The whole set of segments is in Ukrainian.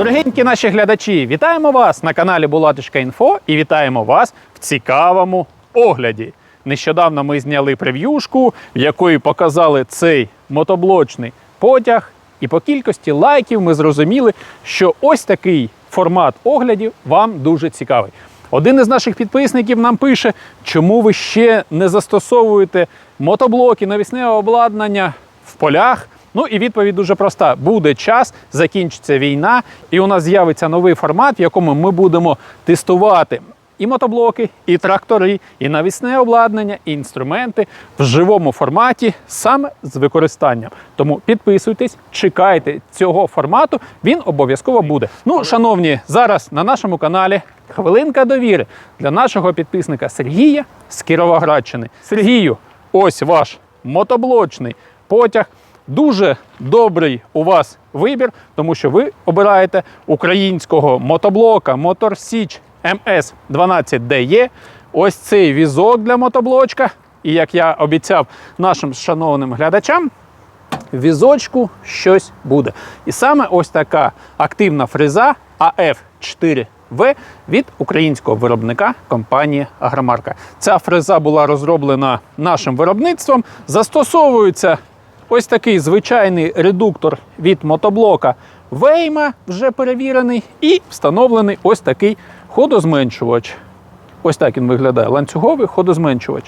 Дорогенькі наші глядачі, вітаємо вас на каналі Булатишка і вітаємо вас в цікавому огляді. Нещодавно ми зняли прев'юшку, в якої показали цей мотоблочний потяг. І по кількості лайків ми зрозуміли, що ось такий формат оглядів вам дуже цікавий. Один із наших підписників нам пише, чому ви ще не застосовуєте мотоблоки, навісне обладнання в полях. Ну і відповідь дуже проста: буде час, закінчиться війна, і у нас з'явиться новий формат, в якому ми будемо тестувати і мотоблоки, і трактори, і навісне обладнання, і інструменти в живому форматі саме з використанням. Тому підписуйтесь, чекайте цього формату. Він обов'язково буде. Ну, шановні, зараз на нашому каналі хвилинка довіри для нашого підписника Сергія з Кіровоградщини. Сергію, ось ваш мотоблочний потяг. Дуже добрий у вас вибір, тому що ви обираєте українського мотоблока Мотор Січ МС 12DE. Ось цей візок для мотоблочка. І як я обіцяв нашим шановним глядачам, в візочку щось буде. І саме ось така активна фреза AF4V від українського виробника компанії Агромарка. Ця фреза була розроблена нашим виробництвом. Застосовується ось такий звичайний редуктор від мотоблока Вейма, вже перевірений, і встановлений ось такий ходозменшувач. Ось так він виглядає. Ланцюговий ходозменшувач.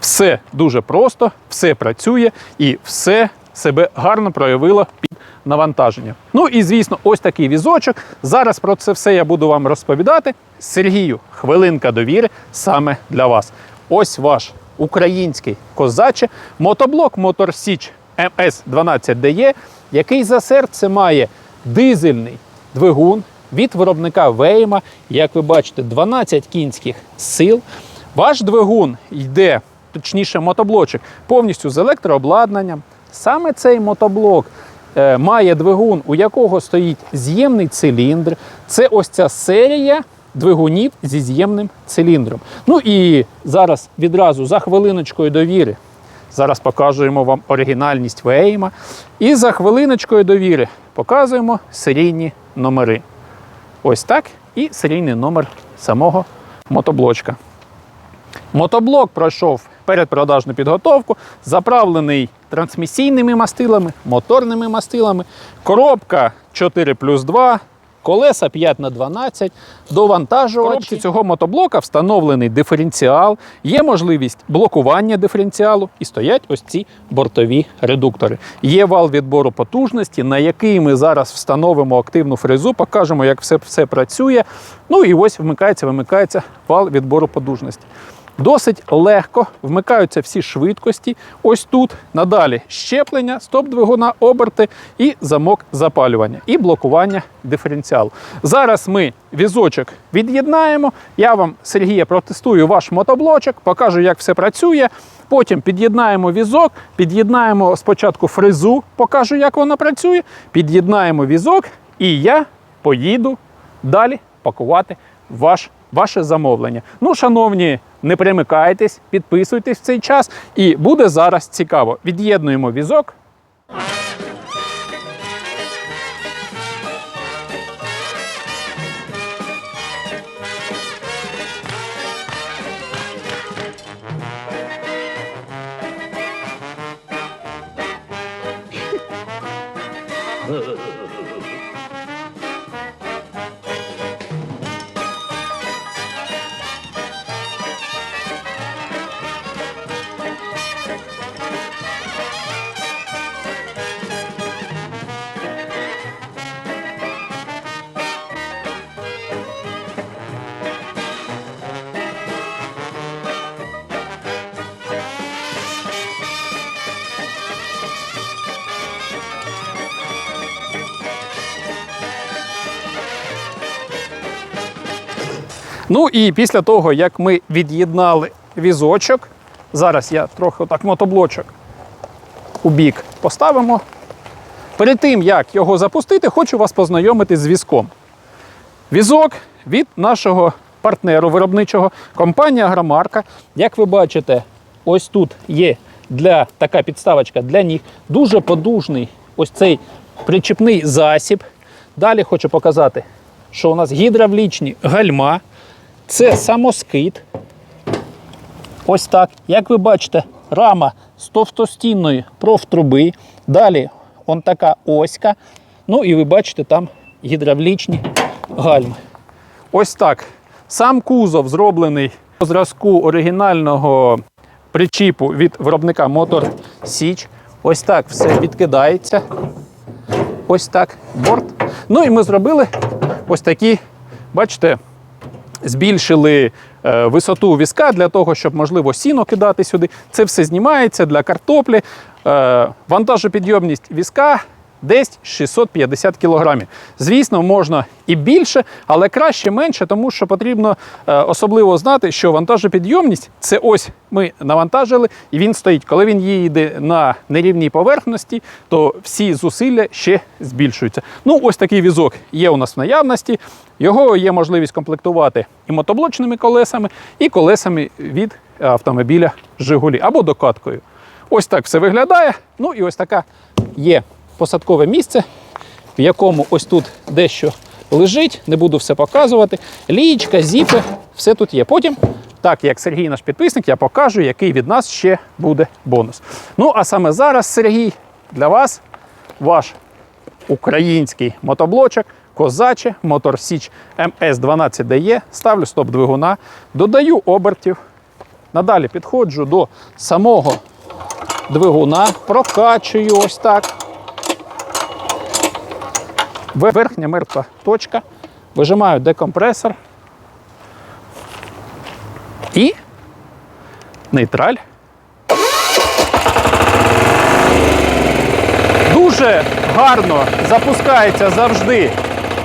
Все дуже просто, все працює і все себе гарно проявило під навантаження. Ну і звісно, ось такий візочок. Зараз про це все я буду вам розповідати. Сергію, хвилинка довіри саме для вас. Ось ваш український козаче мотоблок Мотор Січ МС-12DE, який за серце має дизельний двигун від виробника Вейма. Як ви бачите, 12 кінських сил. Ваш двигун йде, точніше, мотоблочок, повністю з електрообладнанням. Саме цей мотоблок е, має двигун, у якого стоїть з'ємний циліндр. Це ось ця серія двигунів зі з'ємним циліндром. Ну і зараз відразу за хвилиночкою довіри. Зараз показуємо вам оригінальність Вейма. І за хвилиночкою довіри показуємо серійні номери. Ось так. І серійний номер самого мотоблочка. Мотоблок пройшов передпродажну підготовку, заправлений трансмісійними мастилами, моторними мастилами, коробка 4 плюс 2, колеса 5 на 12 довантажувачі. В коробці цього мотоблока встановлений диференціал, є можливість блокування диференціалу і стоять ось ці бортові редуктори. Є вал відбору потужності, на який ми зараз встановимо активну фрезу, покажемо, як все, все працює. Ну і ось вмикається, вимикається вал відбору потужності. Досить легко вмикаються всі швидкості. Ось тут надалі щеплення, стоп двигуна, оберти і замок запалювання, і блокування диференціалу. Зараз ми візочок від'єднаємо. Я вам, Сергія, протестую ваш мотоблочок, покажу, як все працює. Потім під'єднаємо візок, під'єднаємо спочатку фрезу, покажу, як вона працює. Під'єднаємо візок, і я поїду далі пакувати ваш, ваше замовлення. Ну, шановні, не перемикайтесь, підписуйтесь в цей час, і буде зараз цікаво. Від'єднуємо візок. Ну і після того, як ми від'єднали візочок, зараз я трохи отак мотоблочок у бік поставимо. Перед тим, як його запустити, хочу вас познайомити з візком. Візок від нашого партнеру виробничого компанія Агромарка. Як ви бачите, ось тут є для така підставочка для ніг. Дуже подужний ось цей причепний засіб. Далі хочу показати, що у нас гідравлічні гальма. Це самоскид. Ось так. Як ви бачите, рама з товстостінної профтруби. Далі он така оська. Ну і ви бачите там гідравлічні гальми. Ось так. Сам кузов зроблений по зразку оригінального причіпу від виробника Мотор Січ. Ось так все відкидається. Ось так борт. Ну і ми зробили ось такі, бачите, збільшили е, висоту візка для того, щоб можливо сіно кидати сюди. Це все знімається для картоплі. Е, вантажопідйомність візка десь 650 кг. Звісно, можна і більше, але краще менше, тому що потрібно е, особливо знати, що вантажопідйомність це ось ми навантажили, і він стоїть. Коли він їде на нерівній поверхності, то всі зусилля ще збільшуються. Ну, ось такий візок є у нас в наявності. Його є можливість комплектувати і мотоблочними колесами, і колесами від автомобіля Жигулі або докаткою. Ось так все виглядає. Ну і ось така є посадкове місце, в якому ось тут дещо лежить. Не буду все показувати. Лієчка, зіпи, все тут є. Потім, так як Сергій наш підписник, я покажу, який від нас ще буде бонус. Ну, а саме зараз, Сергій, для вас ваш український мотоблочок. Козаче, Мотор Січ МС12DE, ставлю стоп двигуна, додаю обертів. Надалі підходжу до самого двигуна, прокачую ось так. Верхня мертва точка. Вижимаю декомпресор. І нейтраль. Дуже гарно запускається завжди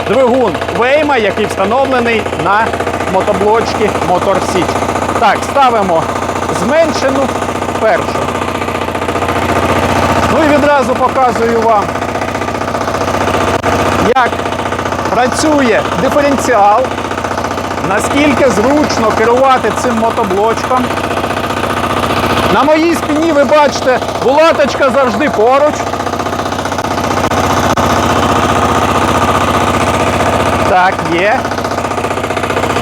двигун Вейма, який встановлений на мотоблочці Motor Січ. Так, ставимо зменшену першу. Ну і відразу показую вам, як працює диференціал, наскільки зручно керувати цим мотоблочком. На моїй спині ви бачите, булаточка завжди поруч. Так, є.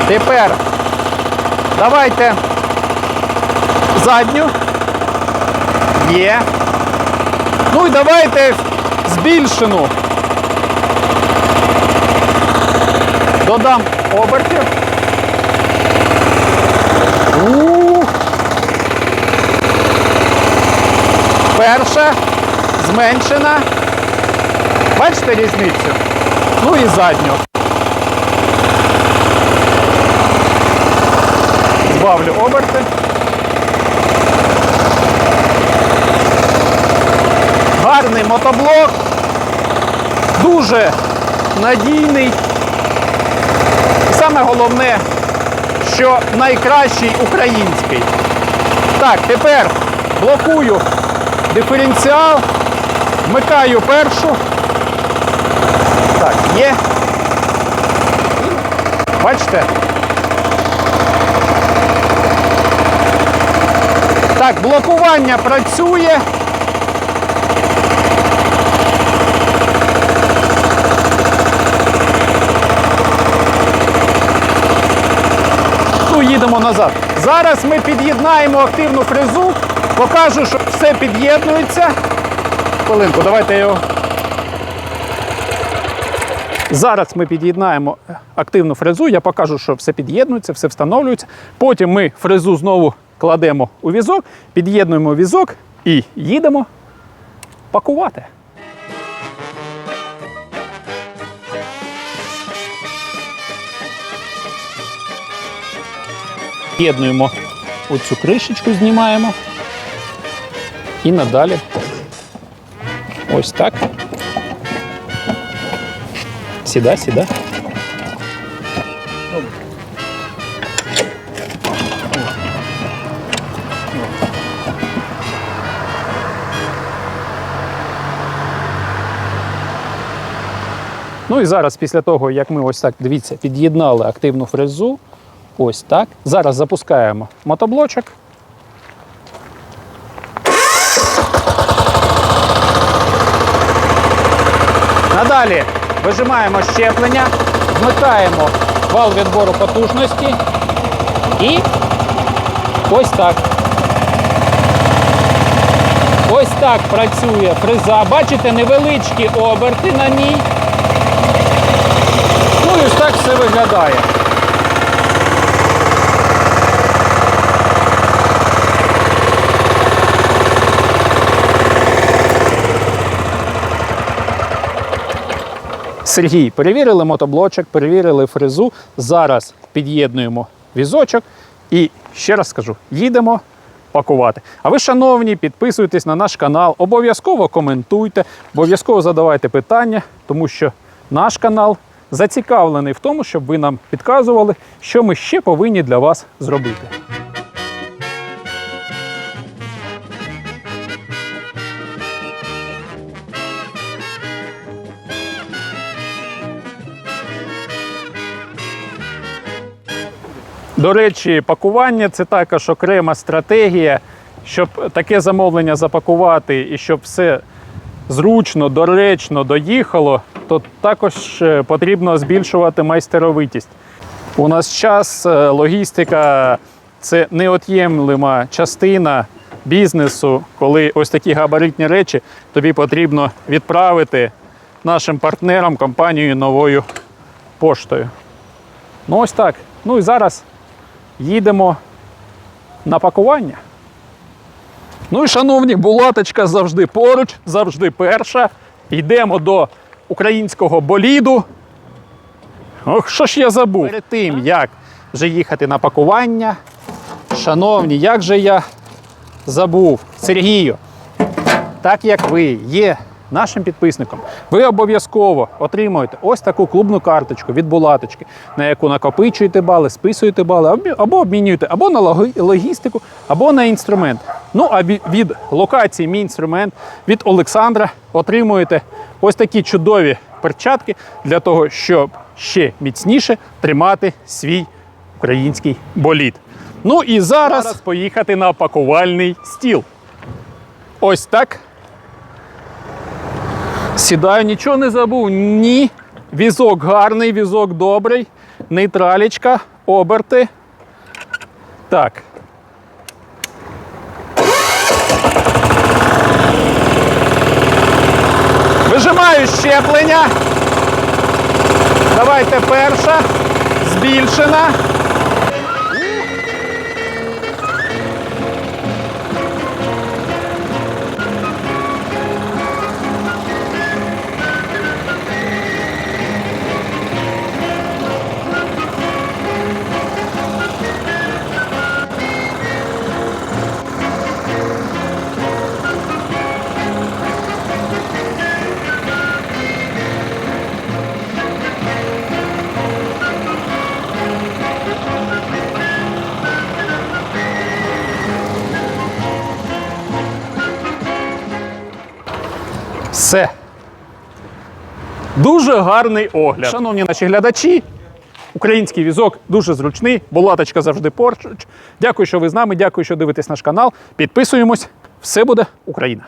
Тепер давайте задню. Є. Ну і давайте збільшену. Додам обертів. Перша зменшена. Бачите різницю? Ну і задню. Збавлю оберти. Гарний мотоблок. Дуже надійний. Саме головне, що найкращий український. Так, тепер блокую диференціал, вмикаю першу. Так, є. Бачите? Так, блокування працює. Їдемо назад. Зараз ми під'єднаємо активну фрезу, покажу, що все під'єднується. Хвилинку, давайте його. Зараз ми під'єднаємо активну фрезу, я покажу, що все під'єднується, все встановлюється. Потім ми фрезу знову кладемо у візок, під'єднуємо візок і їдемо пакувати. Під'єднуємо оцю кришечку, знімаємо. І надалі ось так. Сідай, сідай. Ну і зараз, після того, як ми ось так, дивіться, під'єднали активну фрезу, ось так. Зараз запускаємо мотоблочок. Надалі вижимаємо щеплення, вмикаємо вал відбору потужності і ось так. Ось так працює фреза. Бачите, невеличкі оберти на ній. Ну і ось так все виглядає. Сергій, перевірили мотоблочок, перевірили фрезу. Зараз під'єднуємо візочок і ще раз скажу: їдемо пакувати. А ви, шановні, підписуйтесь на наш канал, обов'язково коментуйте, обов'язково задавайте питання, тому що наш канал зацікавлений в тому, щоб ви нам підказували, що ми ще повинні для вас зробити. До речі, пакування це також окрема стратегія, щоб таке замовлення запакувати і щоб все зручно, доречно доїхало, то також е, потрібно збільшувати майстеровитість. У нас час, е, логістика це неот'ємлема частина бізнесу, коли ось такі габаритні речі тобі потрібно відправити нашим партнерам компанією новою поштою. Ну ось так. Ну і зараз їдемо на пакування. Ну і, шановні, булаточка завжди поруч, завжди перша. Йдемо до українського боліду. Ох, що ж я забув? Перед тим, як вже їхати на пакування, шановні, як же я забув, Сергію, так як ви є нашим підписником, ви обов'язково отримуєте ось таку клубну карточку від булаточки, на яку накопичуєте бали, списуєте бали, або- або обмінюєте або на логістику, або на інструмент. Ну а від локації мій інструмент від Олександра отримуєте ось такі чудові перчатки для того, щоб ще міцніше тримати свій український болід. Ну і зараз, зараз поїхати на пакувальний стіл. Ось так. Сідаю, нічого не забув. Ні. Візок гарний, візок добрий. Нейтралічка, оберти. Так. Вижимаю щеплення. Давайте перша. Збільшена. Все. Дуже гарний огляд. Шановні наші глядачі, український візок дуже зручний, булаточка завжди поруч. Дякую, що ви з нами. Дякую, що дивитесь наш канал. Підписуємось. Все буде Україна!